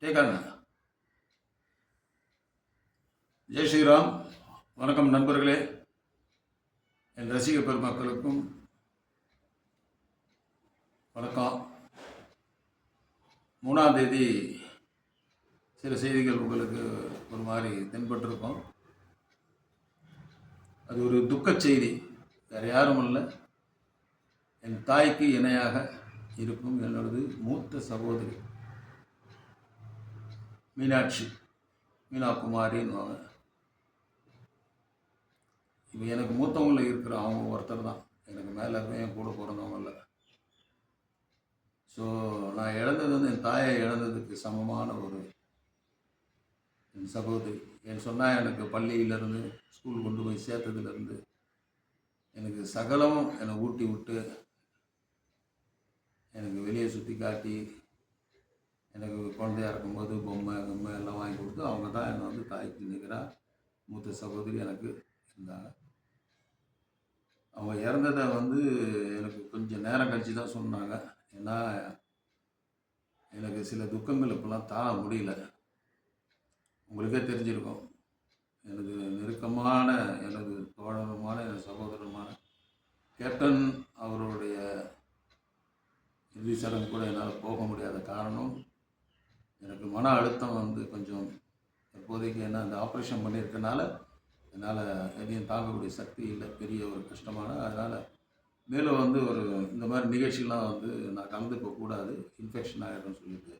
டேக்காங்க ஜெய் ஸ்ரீராம். வணக்கம் நண்பர்களே. என் ரசிக பெருமக்களுக்கும் வணக்கம். மூணாம் தேதி சில செய்திகள் உங்களுக்கு ஒரு மாதிரி தென்பட்டிருக்கும். அது ஒரு துக்கச் செய்தி. வேறு யாரும் இல்லை என் தாய்க்கு இணையாக இருக்கும் என்னோடது மூத்த சகோதரி. மீனாட்சி மீனா குமாரின்னுவாங்க இப்போ எனக்கு மூத்தவங்களில் இருக்கிற அவங்க ஒருத்தர் தான். எனக்கு மேலே இருக்க என் கூட பிறந்தவங்க இல்லை. ஸோ நான் இழந்தது வந்து என் தாயை இழந்ததுக்கு சமமான ஒரு என் சகோதரி. என் சொன்னால் எனக்கு பள்ளியிலேருந்து ஸ்கூல் கொண்டு போய் சேர்த்ததுலேருந்து எனக்கு சகலமும் என்னை ஊட்டி விட்டு எனக்கு வெளியே சுற்றி காட்டி எனக்கு குழந்தையா இருக்கும்போது பொம்மை பொம்மை எல்லாம் வாங்கி கொடுத்து அவங்க தான் என்னை வந்து தாய்க்கு நிற்கிறா மூத்த சகோதரி எனக்கு இருந்தாங்க. அவங்க இறந்ததை வந்து எனக்கு கொஞ்சம் நேரம் கழிச்சு தான் சொன்னாங்க. ஏன்னா எனக்கு சில துக்கங்கள் இப்போலாம் தாழ முடியல. உங்களுக்கே தெரிஞ்சிருக்கும். எனக்கு நெருக்கமான எனது தோழருமான எனது சகோதரருமான கேப்டன் அவருடைய இறுதி சடங்கு கூட என்னால் போக முடியாத காரணம் எனக்கு மன அழுத்தம் வந்து கொஞ்சம் இப்போதைக்கு என்ன அந்த ஆப்ரேஷன் பண்ணியிருக்கனால என்னால் எதையும் தாங்கக்கூடிய சக்தி இல்லை பெரிய ஒரு கஷ்டமான அதனால் மேலும் வந்து ஒரு இந்த மாதிரி நிகழ்ச்சிலாம் வந்து நான் கலந்துக்க கூடாது இன்ஃபெக்ஷன் ஆகிடும்னு சொல்லிட்டு.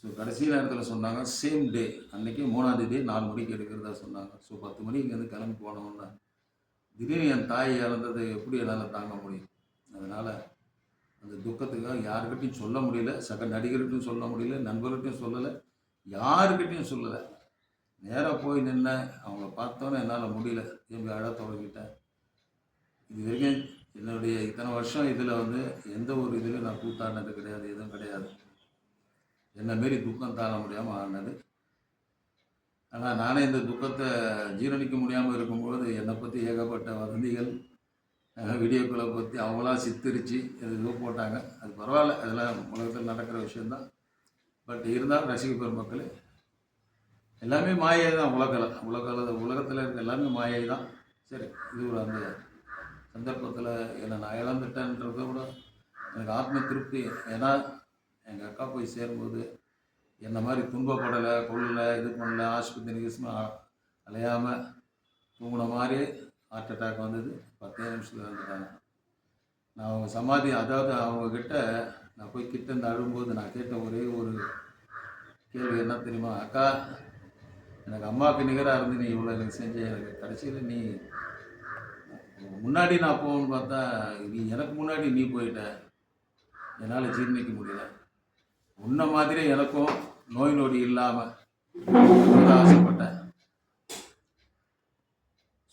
ஸோ கடைசி நேரத்தில் சொன்னாங்க சேம் டே அன்றைக்கி மூணாம் தேதி நாலு மணிக்கு எடுக்கிறதா சொன்னாங்க. ஸோ பத்து மணிக்கு இங்கேருந்து கிளம்பி போனோம்னா திடீர்னு என் தாய் இறந்ததை எப்படி என்னால் தாங்க முடியும்? அதனால் அந்த துக்கத்துக்காக யாருக்கிட்டையும் சொல்ல முடியல சக நடிகர்கிட்டையும் சொல்ல முடியல நண்பர்கிட்டையும் சொல்லலை யாருக்கிட்டையும் சொல்லலை. நேராக போய் நின்னேன் அவங்கள பார்த்தோன்னே என்னால் முடியல. திரும்பி அழ தொடங்கிட்டேன். இது வரைக்கும் என்னுடைய இத்தனை வருஷம் இதில் வந்து எந்த ஒரு இதுலையும் நான் கூத்தாடினது கிடையாது எதுவும் கிடையாது. என்னை மாரி துக்கம் தாழ முடியாமல் ஆடினது. ஆனால் நானே இந்த துக்கத்தை ஜீரணிக்க முடியாமல் இருக்கும்பொழுது என்னை பற்றி ஏகப்பட்ட வதந்திகள் வீடியோக்களை பற்றி அவங்களாம் சித்தரித்து எதுவோ போட்டாங்க. அது பரவாயில்ல அதெல்லாம் உலகத்தில் நடக்கிற விஷயந்தான் பட் இருந்தாலும் ரசிக பெருமக்களே எல்லாமே மாயை தான் உலகில். உலகில் உலகத்தில் இருக்க எல்லாமே மாயை தான் சரி இது ஒரு அந்த சந்தர்ப்பத்தில் என்னை நான் இழந்துட்டேன்றத விட எனக்கு ஆத்ம திருப்தி. ஏன்னா எங்கள் அக்கா போய் சேரும்போது என்ன மாதிரி துன்பப்படலை கொள்ளலை இது பண்ணல ஆஸ்பத்திரி அலையாமல் தூங்கின மாதிரி ஹார்ட் அட்டாக் வந்தது. பத்தே நிமிஷத்தில் வந்துட்டாங்க நான் அவங்க சமாதி அதாவது அவங்கக்கிட்ட நான் போய் கிட்ட இருந்து அழும்போது நான் கேட்ட ஒரே ஒரு கேள்வி என்ன தெரியுமா? அக்கா எனக்கு அம்மாவுக்கு நிகராக இருந்து நீ இவ்வளோ எனக்கு செஞ்ச எனக்கு கடைசியில் நீ முன்னாடி நான் போகணும்னு பார்த்தா நீ எனக்கு முன்னாடி நீ போயிட்ட. என்னால் ஜீர்ணிக்க முடியல. உன்ன மாதிரி எனக்கும் நோய் நொடி இல்லாமல் ஆசைப்பட்டேன்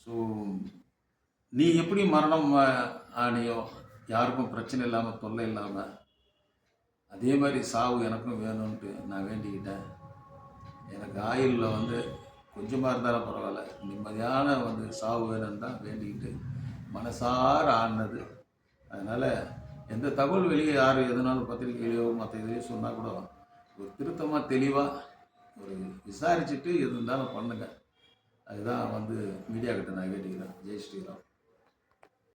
ஸோ நீ எப்படி மரணம் ஆனியோ? யாருக்கும் பிரச்சனை இல்லாமல் தொல்லை இல்லாமல் அதே மாதிரி சாவு எனக்கும் வேணும்ன்ட்டு நான் வேண்டிக்கிட்டேன். எனக்கு ஆயிலில் வந்து கொஞ்சமாக இருந்தாலும் பரவாயில்ல. நிம்மதியான வந்து சாவு வேணும்னு தான் வேண்டிக்கிட்டு மனசார ஆடினது. அதனால் எந்த தகவல் வெளியே யார் எதுனாலும் பத்திரிக்கையிலையோ மற்ற இதுலையோ சொன்னால் கூட ஒரு திருத்தமாக தெளிவாக ஒரு விசாரிச்சுட்டு எது இருந்தாலும் பண்ணுங்கள் அதுதான் வந்து மீடியா கிட்ட நான் கேட்டுக்கிறேன். ஜெய் ஸ்ரீராம்.